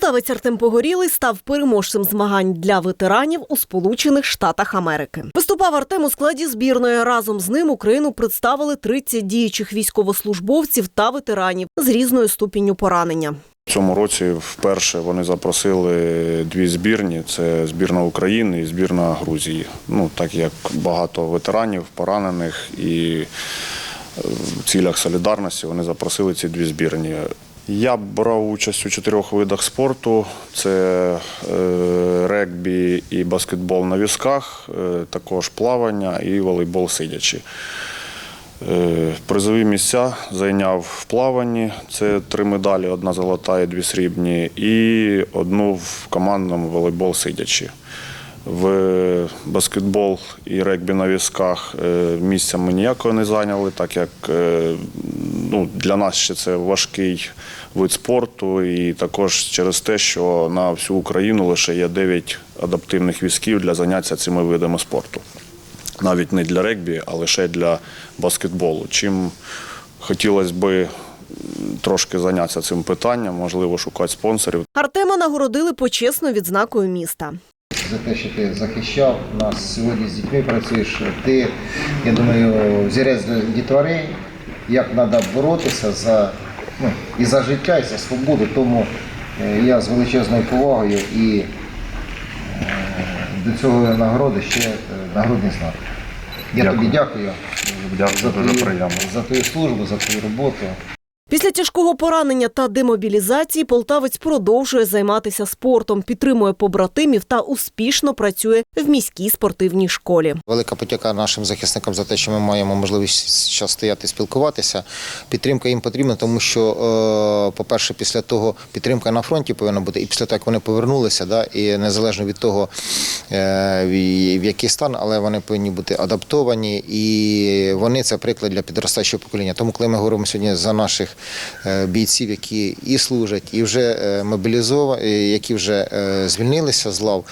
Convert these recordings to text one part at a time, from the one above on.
Полтавець Артем Погорілий став переможцем змагань для ветеранів у Сполучених Штатах Америки. Виступав Артем у складі збірної. Разом з ним Україну представили 30 діючих військовослужбовців та ветеранів з різною ступінню поранення. В цьому році вперше вони запросили дві збірні: це збірна України і збірна Грузії. Ну так як багато ветеранів, поранених і е, в цілях солідарності вони запросили ці дві збірні. Я брав участь у чотирьох видах спорту: це е, регбі і баскетбол на візках, е, також плавання і волейбол сидячи. Е, Призові місця зайняв в плаванні. Це три медалі: одна золота і дві срібні, і одну в командному волейбол сидячи. В баскетбол і регбі на візках місця ми ніякого не зайняли, так як ну, для нас ще це важкий вид спорту, і також через те, що на всю Україну лише є 9 адаптивних візків для заняття цими видами спорту навіть не для регбі, а лише для баскетболу. Чим хотілося би трошки зайнятися цим питанням, можливо, шукати спонсорів. Артема нагородили почесною відзнакою міста. за те, що ти захищав нас сьогодні з дітьми працюєш. Ти, я думаю, взірець для дітворей, як треба боротися за, ну, і за життя, і за свободу. Тому е, я з величезною повагою і е, до цього нагороди ще нагородний знак. Я Дякую. тобі дякую, Дякую, за, твою, за твою службу, за твою роботу. Після тяжкого поранення та демобілізації полтавець продовжує займатися спортом, підтримує побратимів та успішно працює в міській спортивній школі. Велика подяка нашим захисникам за те, що ми маємо можливість зараз стояти спілкуватися. Підтримка їм потрібна, тому що, е, по-перше, після того підтримка на фронті повинна бути, і після того, як вони повернулися, да, і незалежно від того, е, в який стан, але вони повинні бути адаптовані, і вони це приклад для підростаючого покоління. Тому, коли ми говоримо сьогодні за наших бійців, які і служать, і вже е, мобілізовані, які вже е, звільнилися з лав,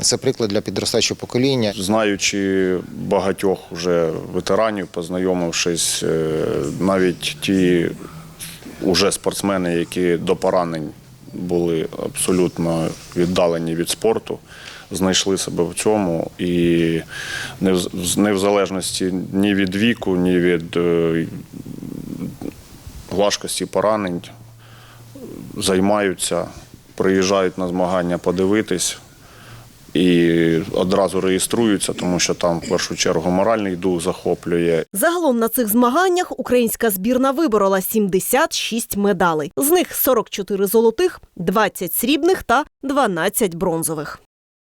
це приклад для підростаючого покоління. Знаючи багатьох уже ветеранів, познайомившись, е, навіть ті уже спортсмени, які до поранень були абсолютно віддалені від спорту, знайшли себе в цьому і не в, не в залежності ні від віку, ні від е, важкості поранень займаються, приїжджають на змагання подивитись і одразу реєструються, тому що там в першу чергу моральний дух захоплює. Загалом на цих змаганнях українська збірна виборола 76 медалей. З них 44 золотих, 20 срібних та 12 бронзових.